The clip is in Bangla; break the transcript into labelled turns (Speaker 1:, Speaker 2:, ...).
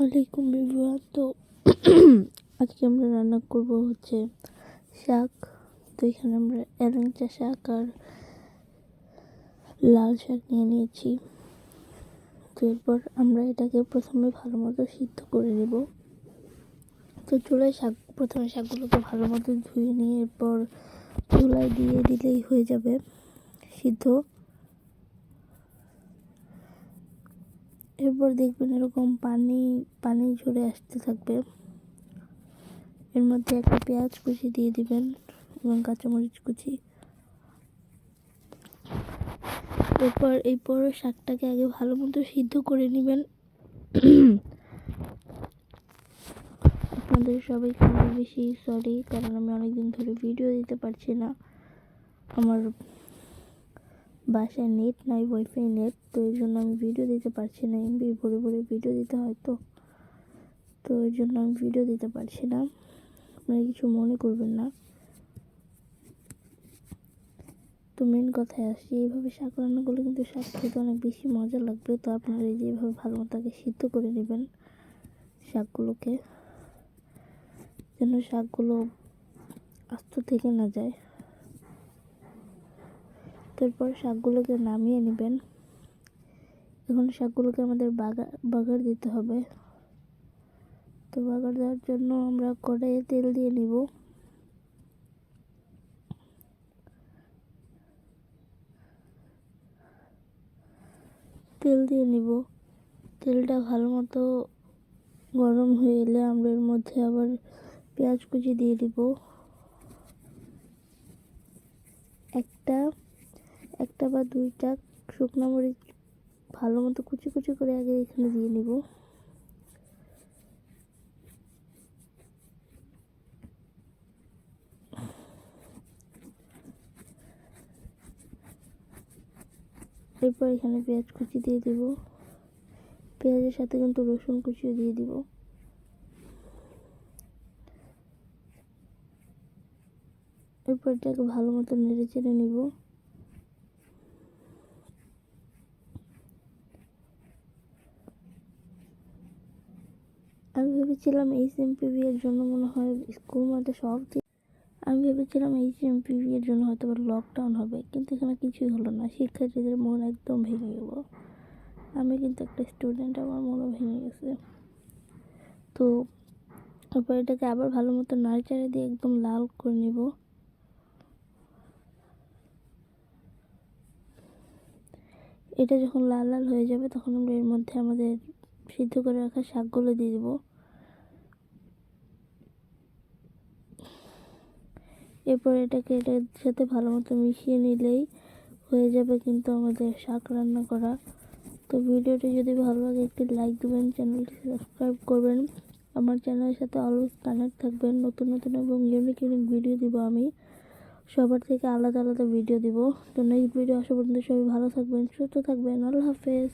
Speaker 1: আলাইকুম বিভুয়া তো আজকে আমরা রান্না করব হচ্ছে শাক। তো এখানে আমরা এলাঞ্চা শাক আর লাল শাক নিয়ে নিয়েছি। তো এরপর আমরা এটাকে প্রথমে ভালো মতো সিদ্ধ করে নেব। তো চুলায় শাক, প্রথমে শাকগুলোকে ভালো মতো ধুয়ে নিয়ে এরপর চুলায় দিয়ে দিলেই হয়ে যাবে সিদ্ধ। এরপর দেখবেন এরকম পানি পানি ঝরে আসতে থাকবে। এর মধ্যে একটা পেঁয়াজ কুচি দিয়ে দিবেন এবং কাঁচামরিচ কুচি। এরপর এই পর শাকটাকে আগে ভালো মতো সিদ্ধ করে নেবেন। আপনাদের সবাইকে অনেক বেশি সরি কারণ আমি অনেকদিন ধরে ভিডিও দিতে পারছি না। আমার বাসায় নেট নাই ওয়াইফাই নেট, তো এর জন্য আমি ভিডিও দিতে পারছি না। এমবি ভরে ভরে ভিডিও দিতে হয় তো। তো এর জন্য আমি ভিডিও দিতে পারছি না। আপনারা কিছু মনে করবেন না। তো মেন কথায় আসছি, এইভাবে শাক রান্না করলে কিন্তু শাক খেতে অনেক বেশি মজা লাগবে। তো আপনারা এই যেভাবে ভালো মতো আগে সিদ্ধ করে নেবেন শাকগুলোকে, যেন শাকগুলো আস্ত থেকে না যায়। তারপর শাকগুলোকে নামিয়ে নেবেন। এখন শাকগুলোকে আমাদের বাগা, বাগার দিতে হবে। তো বাগার দেওয়ার জন্য আমরা কড়াইয়ে তেল দিয়ে নিব। তেল দিয়ে নিব। তেলটা ভালো মতো গরম হয়ে এলে আমরা এর মধ্যে আবার পেঁয়াজ কুচি দিয়ে দিব। একটা একটা বা দুইটা শুকনো মরিচ ভালো মতো কুচি কুচি করে আগে এখানে দিয়ে নিব। এরপর এখানে পেঁয়াজ কুচি দিয়ে দিব। পেঁয়াজের সাথে কিন্তু রসুন কুচিও দিয়ে দিব। এরপর এটাকে ভালো মতো নেড়ে চেড়ে নিব। আমি ভেবেছিলাম এইচ এম পিভি এর জন্য মনে হয় স্কুল মধ্যে সব আমি ভেবেছিলাম এইচ এম পিভি এর জন্য হয়তো লকডাউন হবে, কিন্তু এখানে কিছুই হলো না। শিক্ষার্থীদের মন একদম ভেঙে গেল। আমি কিন্তু একটা স্টুডেন্ট আমার মনও ভেঙে গেছে। তো তারপর এটাকে আবার ভালো মতো নাড়াচাড়া দিয়ে একদম লাল করে নিব। এটা যখন লাল লাল হয়ে যাবে, তখন আমরা এর মধ্যে আমাদের সিদ্ধ করে রাখা শাকগুলো দিয়ে দেবো। এরপর এটাকে এটার সাথে ভালো মতো মিশিয়ে নিলেই হয়ে যাবে কিন্তু আমাদের শাক রান্না করা। তো ভিডিওটি যদি ভালো লাগে একটি লাইক দেবেন, চ্যানেলটি সাবস্ক্রাইব করবেন। আমার চ্যানেলের সাথে অলওয়েজ কানেক্ট থাকবেন। নতুন নতুন এবং ইউনিক ইউনিক ভিডিও দিব আমি। সবার থেকে আলাদা আলাদা ভিডিও দিব। তো নেক্সট ভিডিও আসা পর্যন্ত সবাই ভালো থাকবেন, সুস্থ থাকবেন। আল্লাহ হাফেজ।